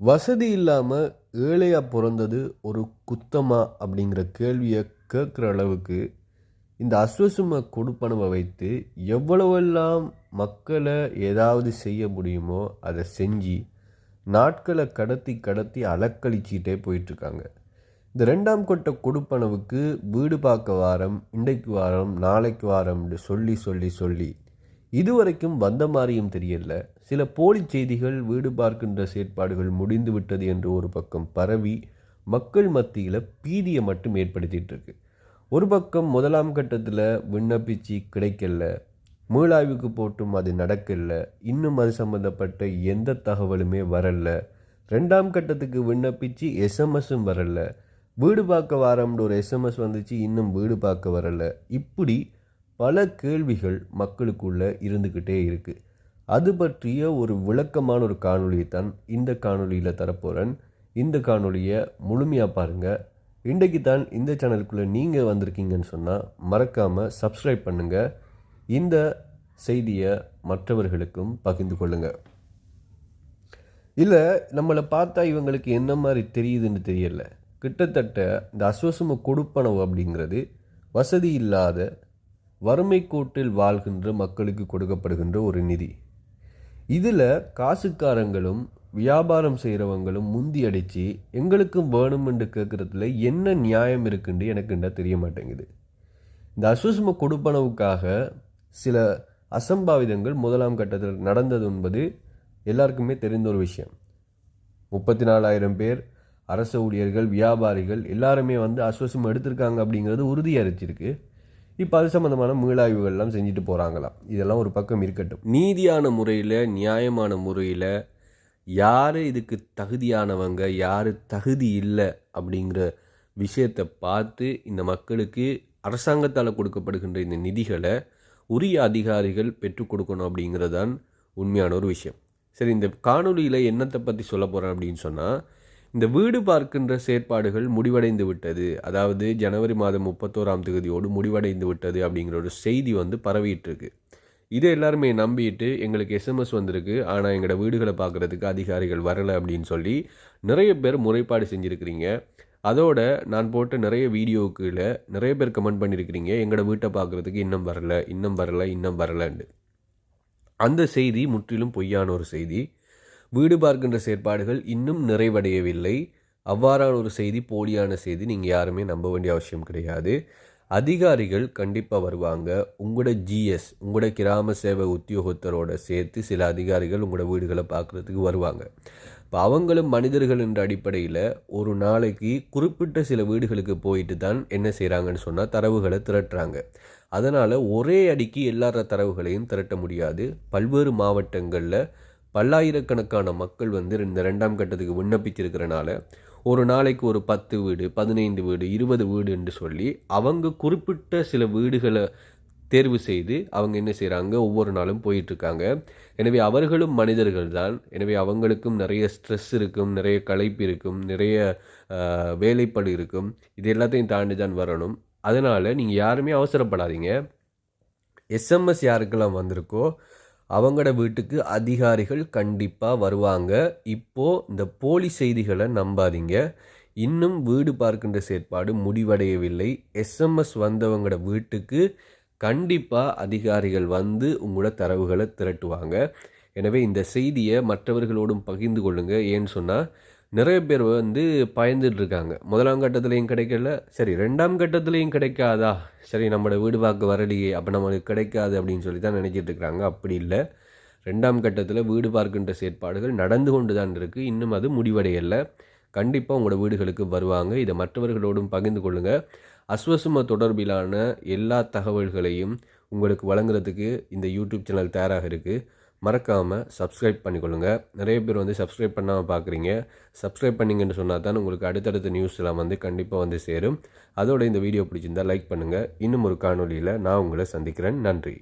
வசதி இல்லாமல் ஏழையாக பிறந்தது ஒரு குத்தமா அப்படிங்கிற கேள்வியை கேட்குற அளவுக்கு இந்த அஸ்வசும கொடுப்பனவை வைத்து எவ்வளவெல்லாம் மக்களை ஏதாவது செய்ய முடியுமோ அதை செஞ்சு நாட்களை கடத்தி கடத்தி அலக்களிச்சிட்டே போயிட்டுருக்காங்க. இந்த ரெண்டாம் கொட்ட கொடுப்பனவுக்கு வீடு பார்க்க வாரம் இன்றைக்கு வாரம் நாளைக்கு வாரம்னு சொல்லி சொல்லி சொல்லி இதுவரைக்கும் வந்த மாதிரியும் தெரியல. சில போலி செய்திகள் வீடு பார்க்கின்ற செயற்பாடுகள் முடிந்து விட்டது என்று ஒரு பக்கம் பரவி மக்கள் மத்தியில் பீதியை மட்டும் ஏற்படுத்திட்டு இருக்கு. ஒரு பக்கம் முதலாம் கட்டத்தில் விண்ணப்பிச்சு கிடைக்கல மீளாய்வுக்கு போட்டும் அது நடக்கல இன்னும் அது சம்மந்தப்பட்ட எந்த தகவலுமே வரல. ரெண்டாம் கட்டத்துக்கு விண்ணப்பிச்சு எஸ்எம்எஸும் வரல. வீடு பார்க்க வாரம்னு ஒரு எஸ்எம்எஸ் வந்துச்சு இன்னும் வீடு பார்க்க வரல. இப்படி பல கேள்விகள் மக்களுக்குள்ளே இருந்துக்கிட்டே இருக்குது அது பற்றிய ஒரு விளக்கமான ஒரு காணொலியை தான் இந்த காணொளியில் தரப்போகிறேன் இந்த காணொலியை முழுமையாக பாருங்கள் இன்றைக்கு தான் இந்த சேனலுக்குள்ளே நீங்கள் வந்திருக்கீங்கன்னு சொன்னால் மறக்காமல் சப்ஸ்கிரைப் பண்ணுங்கள் இந்த செய்தியை மற்றவர்களுக்கும் பகிர்ந்து கொள்ளுங்கள் இல்லை நம்மளை பார்த்தா இவங்களுக்கு என்ன மாதிரி தெரியுதுன்னு தெரியல. கிட்டத்தட்ட இந்த அஸ்வசம கொடுப்பனவு அப்படிங்கிறது வசதி இல்லாத வறுமை கோட்டில் வாழ்கின்ற மக்களுக்கு கொடுக்கப்படுகின்ற ஒரு நிதி. இதில் காசுக்காரங்களும் வியாபாரம் செய்கிறவங்களும் முந்தி அடித்து எங்களுக்கும் வேணும் என்று கேட்குறதுல என்ன நியாயம் இருக்குன்னு எனக்கு என்ன தெரிய மாட்டேங்குது. இந்த அசுஸ்ம கொடுப்பனவுக்காக சில அசம்பாவிதங்கள் முதலாம் கட்டத்தில் நடந்தது என்பது எல்லாருக்குமே தெரிந்த ஒரு விஷயம். முப்பத்தி நாலாயிரம் பேர் அரச ஊழியர்கள் வியாபாரிகள் எல்லாருமே வந்து அஸ்வசம் எடுத்திருக்காங்க அப்படிங்கிறது உறுதியளிச்சிருக்கு. இப்போ அது சம்மந்தமான மீளாய்வுகள்லாம் செஞ்சுட்டு போகிறாங்களாம் இதெல்லாம் ஒரு பக்கம் இருக்கட்டும். நீதியான முறையில் நியாயமான முறையில் யார் இதுக்கு தகுதியானவங்க யார் தகுதி இல்லை அப்படிங்கிற விஷயத்தை பார்த்து இந்த மக்களுக்கு அரசாங்கத்தால் கொடுக்கப்படுகின்ற இந்த நிதிகளை உரிய அதிகாரிகள் பெற்றுக் கொடுக்கணும் அப்படிங்கிறது தான் உண்மையான ஒரு விஷயம். சரி இந்த காணொலியில் என்னத்தை பற்றி சொல்ல போகிறேன் அப்படின்னு சொன்னால் இந்த வீடு பார்க்கின்ற செயற்பாடுகள் முடிவடைந்து விட்டது. அதாவது ஜனவரி மாதம் முப்பத்தோராம் தேதியோடு முடிவடைந்து விட்டது அப்படிங்கிற ஒரு செய்தி வந்து பரவிட்டு இருக்கு இதை எல்லாருமே நம்பிட்டு எங்களுக்கு எஸ்எம்எஸ் வந்திருக்கு. ஆனால் எங்களோட வீடுகளை பார்க்குறதுக்கு அதிகாரிகள் வரலை அப்படின்னு சொல்லி நிறைய பேர் முறைப்பாடு செஞ்சுருக்கிறீங்க. அதோட நான் போட்ட நிறைய வீடியோக்குள்ள நிறைய பேர் கமெண்ட் பண்ணியிருக்கிறீங்க எங்களோட வீட்டை பார்க்குறதுக்கு இன்னும் வரல இன்னும் வரல இன்னும் வரலன்னு அந்த செய்தி முற்றிலும் பொய்யான ஒரு செய்தி. வீடு பார்க்கின்ற செயற்பாடுகள் இன்னும் நிறைவடையவில்லை. அவ்வாறான ஒரு செய்தி போலியான செய்தி நீங்கள் யாருமே நம்ப வேண்டிய அவசியம் கிடையாது. அதிகாரிகள் கண்டிப்பாக வருவாங்க. உங்களோட ஜிஎஸ் உங்களோட கிராம சேவை உத்தியோகத்தரோட சேர்த்து சில அதிகாரிகள் உங்களோட வீடுகளை பார்க்குறதுக்கு வருவாங்க. இப்போ அவங்களும் மனிதர்கள் என்ற அடிப்படையில் ஒரு நாளைக்கு குறிப்பிட்ட சில வீடுகளுக்கு போயிட்டு தான் என்ன செய்கிறாங்கன்னு சொன்னால் தரவுகளை திரட்டுறாங்க. அதனால் ஒரே அடிக்கு எல்லார தரவுகளையும் திரட்ட முடியாது. பல்வேறு மாவட்டங்களில் பல்லாயிரக்கணக்கான மக்கள் வந்து இந்த ரெண்டாம் கட்டத்துக்கு விண்ணப்பிச்சிருக்கிறனால ஒரு நாளைக்கு ஒரு பத்து வீடு பதினைந்து வீடு இருபது வீடு என்று சொல்லி அவங்க குறிப்பிட்ட சில வீடுகளை தேர்வு செய்து அவங்க என்ன செய்கிறாங்க ஒவ்வொரு நாளும் போயிட்டுருக்காங்க. எனவே அவர்களும் மனிதர்கள் தான். எனவே அவங்களுக்கும் நிறைய ஸ்ட்ரெஸ் இருக்கும் நிறைய களைப்பு இருக்கும் நிறைய வேலைப்படு இருக்கும். இது எல்லாத்தையும் தாண்டி தான் வரணும். அதனால் நீங்கள் யாருமே அவசரப்படாதீங்க. எஸ்எம்எஸ் யாருக்கெல்லாம் வந்திருக்கோ அவங்களோட வீட்டுக்கு அதிகாரிகள் கண்டிப்பாக வருவாங்க. இப்போது இந்த போலி செய்திகளை நம்பாதீங்க. இன்னும் வீடு பார்க்கின்ற செயற்பாடு முடிவடையவில்லை. எஸ்எம்எஸ் வந்தவங்களோட வீட்டுக்கு கண்டிப்பாக அதிகாரிகள் வந்து உங்களோட தரவுகளை திரட்டுவாங்க. எனவே இந்த செய்தியை மற்றவர்களோடும் பகிர்ந்து கொள்ளுங்கள் ஏன்னு சொன்னால் நிறைய பேர் வந்து பயந்துட்டு இருக்காங்க முதலாம் கட்டத்துலேயும் கிடைக்கல. சரி ரெண்டாம் கட்டத்துலேயும் கிடைக்காதா? சரி நம்மளோட வீடு பார்க்க வரலையே அப்போ நம்மளுக்கு கிடைக்காது அப்படின்னு சொல்லி தான் நினச்சிட்டு இருக்கிறாங்க அப்படி இல்லை. ரெண்டாம் கட்டத்தில் வீடு பார்க்கின்ற செயற்பாடுகள் நடந்து கொண்டு தான் இருக்குது இன்னும் அது முடிவடையலை. கண்டிப்பாக உங்களோட வீடுகளுக்கு வருவாங்க. இதை மற்றவர்களோடும் பகிர்ந்து கொள்ளுங்கள் அஸ்வசும தொடர்பிலான எல்லா தகவல்களையும் உங்களுக்கு வழங்குறதுக்கு இந்த யூடியூப் சேனல் தயாராக இருக்குது மறக்காமல் சப்ஸ்கிரைப் பண்ணிக்கொள்ளுங்கள் நிறைய பேர் வந்து சப்ஸ்கிரைப் பண்ணாமல் பார்க்குறீங்க சப்ஸ்கிரைப் பண்ணிங்கன்னு சொன்னால் தான் உங்களுக்கு அடுத்தடுத்த நியூஸ் எல்லாம் வந்து கண்டிப்பாக வந்து சேரும். அதோட இந்த வீடியோ பிடிச்சிருந்தால் லைக் பண்ணுங்கள் இன்னும் ஒரு காணொலியில் நான் உங்களை சந்திக்கிறேன். நன்றி.